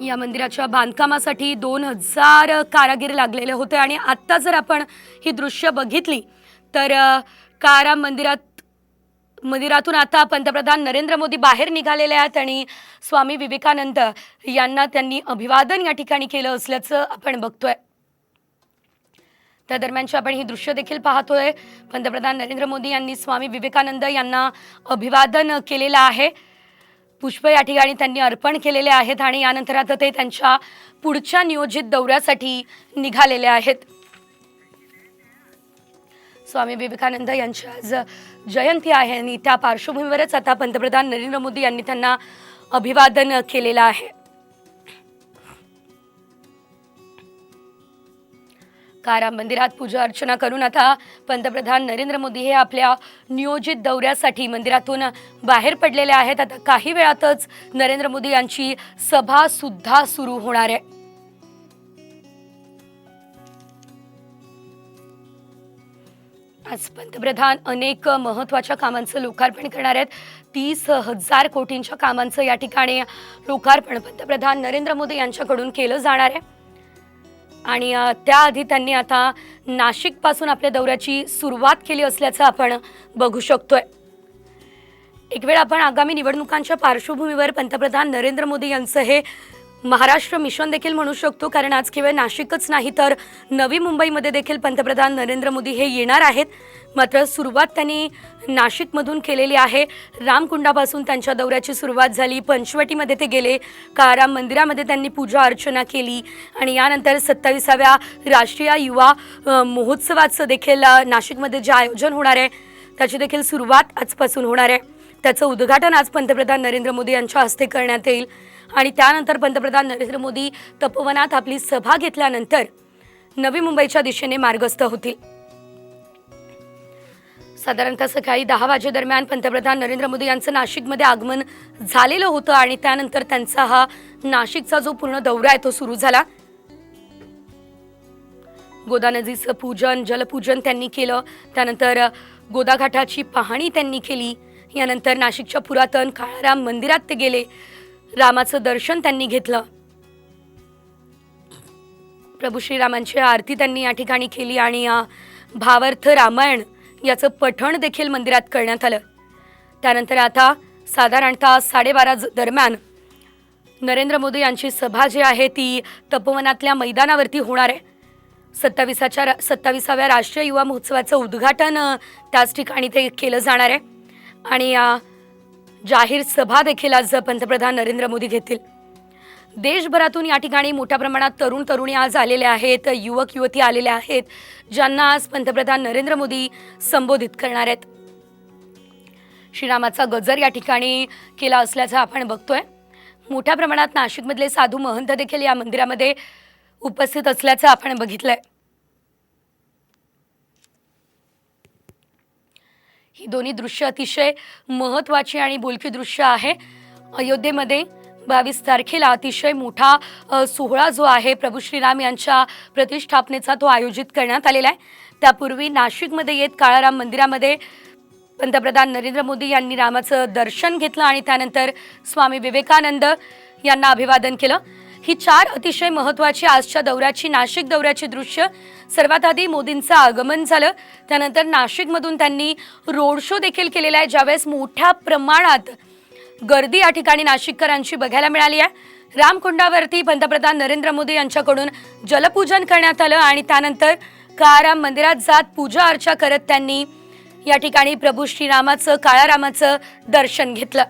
या मंदिराच्या बांधकामासाठी दोन हजार कारागीर लागलेले होते आणि आत्ता जर आपण ही दृश्य बघितली तर कारा मंदिरात मंदिरातून आता पंतप्रधान नरेंद्र मोदी बाहेर निघालेले आहेत आणि स्वामी विवेकानंद यांना त्यांनी अभिवादन या ठिकाणी केलं असल्याचं आपण बघतोय. त्या दरम्यानची आपण ही दृश्य देखील पाहतोय. पंतप्रधान नरेंद्र मोदी यांनी स्वामी विवेकानंद यांना अभिवादन केलेलं आहे. पुष्प या ठिकाणी त्यांनी अर्पण केलेले आहेत आणि यानंतर आता ते त्यांच्या पुढच्या नियोजित दौऱ्यासाठी निघालेले आहेत. स्वामी विवेकानंद यांची आज जयंती आहे आणि त्या पार्श्वभूमीवरच आता पंतप्रधान नरेंद्र मोदी यांनी त्यांना अभिवादन केलेलं आहे. कारा मंदिरात पूजा अर्चना करून आता पंतप्रधान नरेंद्र मोदी हे आपल्या नियोजित दौऱ्यासाठी मंदिरातून बाहेर पडलेले आहेत. आता काही वेळातच नरेंद्र मोदी यांची सभा सुद्धा सुरू होणार आहे. आज पंतप्रधान अनेक महत्त्वाच्या कामांचं लोकार्पण करणार आहेत. तीस हजार कोटींच्या कामांचं या ठिकाणी लोकार्पण पंतप्रधान नरेंद्र मोदी यांच्याकडून केलं जाणार आहे. आणि त्याआधी त्यांनी आता नाशिकपासून आपल्या दौऱ्याची सुरुवात केली असल्याचं आपण बघू शकतोय. एक वेळ आपण आगामी निवडणुकांच्या पार्श्वभूमीवर पंतप्रधान नरेंद्र मोदी यांचं हे महाराष्ट्र मिशन देखील म्हणू शकतो कारण आज केवळ नाशिकच नाही तर नवी मुंबईमध्ये देखील पंतप्रधान नरेंद्र मोदी हे येणार आहेत. मात्र सुरुवात त्यांनी नाशिकमधून केलेली आहे. रामकुंडापासून त्यांच्या दौऱ्याची सुरुवात झाली. पंचवटीमध्ये ते गेले. काराम मंदिरामध्ये त्यांनी पूजा अर्चना केली. आणि यानंतर सत्तावीसाव्या राष्ट्रीय युवा महोत्सवाचं देखील नाशिकमध्ये जे आयोजन होणार आहे त्याची देखील सुरुवात आजपासून होणार आहे. त्याचं उद्घाटन आज पंतप्रधान नरेंद्र मोदी यांच्या हस्ते करण्यात येईल. आणि त्यानंतर पंतप्रधान नरेंद्र मोदी तपोवनात आपली सभा घेतल्यानंतर नवी मुंबईच्या दिशेने मार्गस्थ होतील. साधारणतः सकाळी दहा वाजेदरम्यान पंतप्रधान नरेंद्र मोदी यांचं नाशिकमध्ये आगमन झालेलं होतं आणि त्यानंतर त्यांचा हा नाशिकचा जो पूर्ण दौरा आहे तो सुरू झाला. गोदा नदीचं पूजन जलपूजन त्यांनी केलं. त्यानंतर गोदाघाटाची पाहणी त्यांनी केली. यानंतर नाशिकच्या पुरातन काळाराम मंदिरात ते गेले. रामाचं दर्शन त्यांनी घेतलं. प्रभू श्रीरामांची आरती त्यांनी या ठिकाणी केली आणि भावार्थ रामायण याचं पठण देखील मंदिरात करण्यात आलं. त्यानंतर आता साधारणतः साडेबारा दरम्यान नरेंद्र मोदी यांची सभा जी आहे ती तपोवनातल्या मैदानावरती होणार आहे. सत्तावीसाच्या रा- सत्तावीसाव्या राष्ट्रीय युवा महोत्सवाचं उद्घाटन त्याच ठिकाणी ते केलं जाणार आहे. आणि जाहीर सभा देखील आज पंतप्रधान नरेंद्र मोदी घेतील. देशभरातून या ठिकाणी मोठ्या प्रमाणात तरुण तरुणी आज आलेले आहेत युवक युवती आलेले आहेत ज्यांना आज पंतप्रधान नरेंद्र मोदी संबोधित करणार आहेत. श्रीरामाचा गजर या ठिकाणी केला असल्याचं आपण बघतोय. मोठ्या प्रमाणात नाशिकमधले साधू महंत देखील या मंदिरामध्ये उपस्थित असल्याचं आपण बघितलंय. ही दोन्ही दृश्य अतिशय महत्त्वाची आणि बोलकी दृश्य आहे. अयोध्येमध्ये बावीस तारखेला अतिशय मोठा सोहळा जो आहे प्रभू श्रीराम यांच्या प्रतिष्ठापनेचा तो आयोजित करण्यात आलेला आहे. त्यापूर्वी नाशिकमध्ये येत काळाराम मंदिरामध्ये पंतप्रधान नरेंद्र मोदी यांनी रामाचं दर्शन घेतलं आणि त्यानंतर स्वामी विवेकानंद यांना अभिवादन केलं. ही चार अतिशय महत्त्वाची आजच्या दौऱ्याची नाशिक दौऱ्याची दृश्य सर्वात आधी मोदींचं आगमन झालं. त्यानंतर नाशिकमधून त्यांनी रोड शो देखील केलेला आहे ज्यावेळेस मोठ्या प्रमाणात गर्दी या ठिकाणी नाशिककरांची बघायला मिळाली आहे. रामकुंडावरती पंतप्रधान नरेंद्र मोदी यांच्याकडून जलपूजन करण्यात आलं आणि त्यानंतर काळाराम मंदिरात जात पूजा अर्चा करत त्यांनी या ठिकाणी प्रभू श्रीरामाचं काळारामाचं दर्शन घेतलं.